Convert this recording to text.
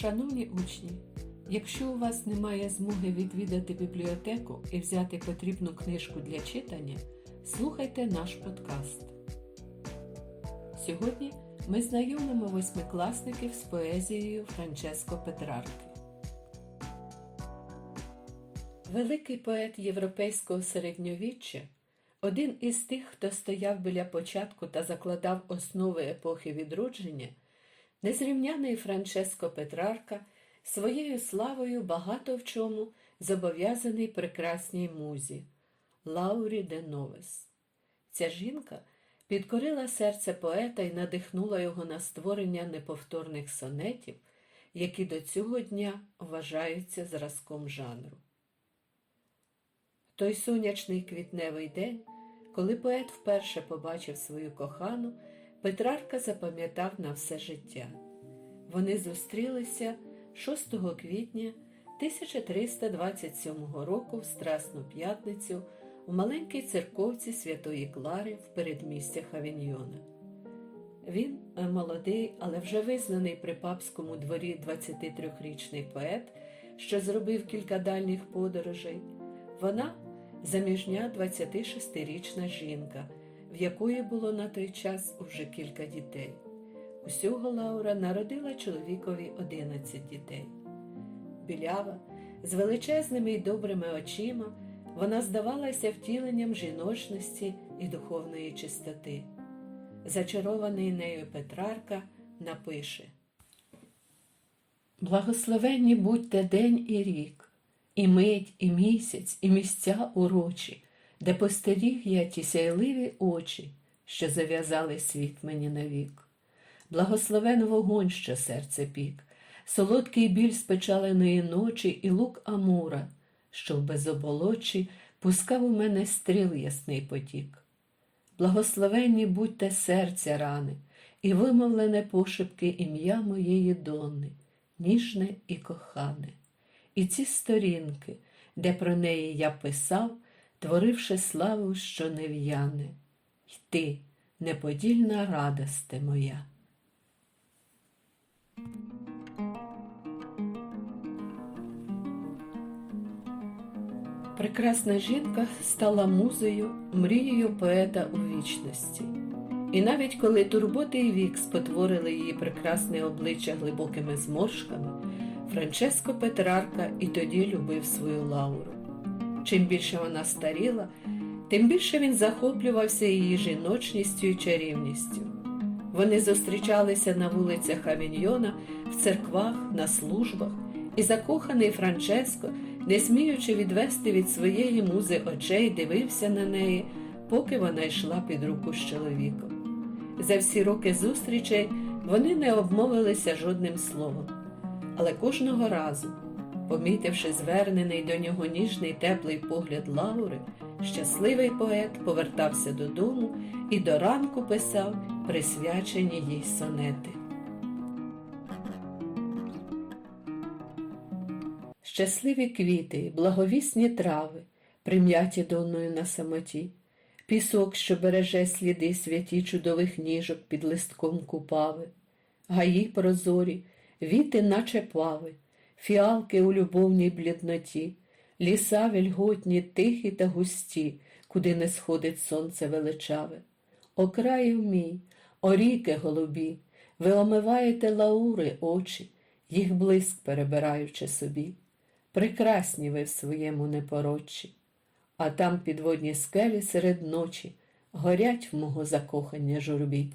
Шановні учні, якщо у вас немає змоги відвідати бібліотеку і взяти потрібну книжку для читання, слухайте наш подкаст. Сьогодні ми знайомимо восьмикласників з поезією Франческо Петрарки. Великий поет європейського середньовіччя, один із тих, хто стояв біля початку та закладав основи епохи відродження, незрівняний Франческо Петрарка своєю славою багато в чому зобов'язаний прекрасній музі Лаурі де Новес. Ця жінка підкорила серце поета і надихнула його на створення неповторних сонетів, які до цього дня вважаються зразком жанру. Той сонячний квітневий день, коли поет вперше побачив свою кохану, Петрарка запам'ятав на все життя. Вони зустрілися 6 квітня 1327 року в Страсну п'ятницю у маленькій церковці Святої Клари в передмістях Авіньйона. Він е, молодий, але вже визнаний при папському дворі 23-річний поет, що зробив кілька дальніх подорожей. Вона заміжня 26-річна жінка, в якої було на той час уже кілька дітей. Усього Лаура народила чоловікові 11 дітей. Білява, з величезними й добрими очима, вона здавалася втіленням жіночності і духовної чистоти. Зачарований нею Петрарка напише Благословенні будьте день і рік, і мить, і місяць, і місця урочі, де постеріг я ті сяйливі очі, що зав'язали світ мені навік. Благословен вогонь, що серце пік, солодкий біль спечаленої ночі і лук Амура, що в безоболочі пускав у мене стріл ясний потік. Благословенні будьте серця рани, і вимовлене пошепки ім'я моєї дони, ніжне і кохане. І ці сторінки, де про неї я писав, творивши славу, що не в'яне, й ти, неподільна радосте моя. Прекрасна жінка стала музею, мрією поета у вічності. І навіть коли турботи і вік спотворили її прекрасне обличчя глибокими зморшками, Франческо Петрарка і тоді любив свою Лауру. Чим більше вона старіла, тим більше він захоплювався її жіночністю і чарівністю. Вони зустрічалися на вулицях Авіньйона, в церквах, на службах, і закоханий Франческо, не сміючи відвести від своєї музи очей, дивився на неї, поки вона йшла під руку з чоловіком. За всі роки зустрічей вони не обмовилися жодним словом. Але кожного разу, помітивши звернений до нього ніжний теплий погляд Лаури, щасливий поет повертався додому і до ранку писав присвячені їй сонети. Щасливі квіти, благовісні трави, прим'яті донною на самоті, пісок, що береже сліди святі чудових ніжок під листком купави, гаї прозорі, віти, наче плави, фіалки у любовній блідноті, ліса вільготні, тихі та густі, куди не сходить сонце величаве. О краю мій, о ріки голубі, ви омиваєте лаури очі, їх блиск перебираючи собі. Прекрасні ви в своєму непорочі, а там підводні скелі серед ночі горять в мого закохання журбі.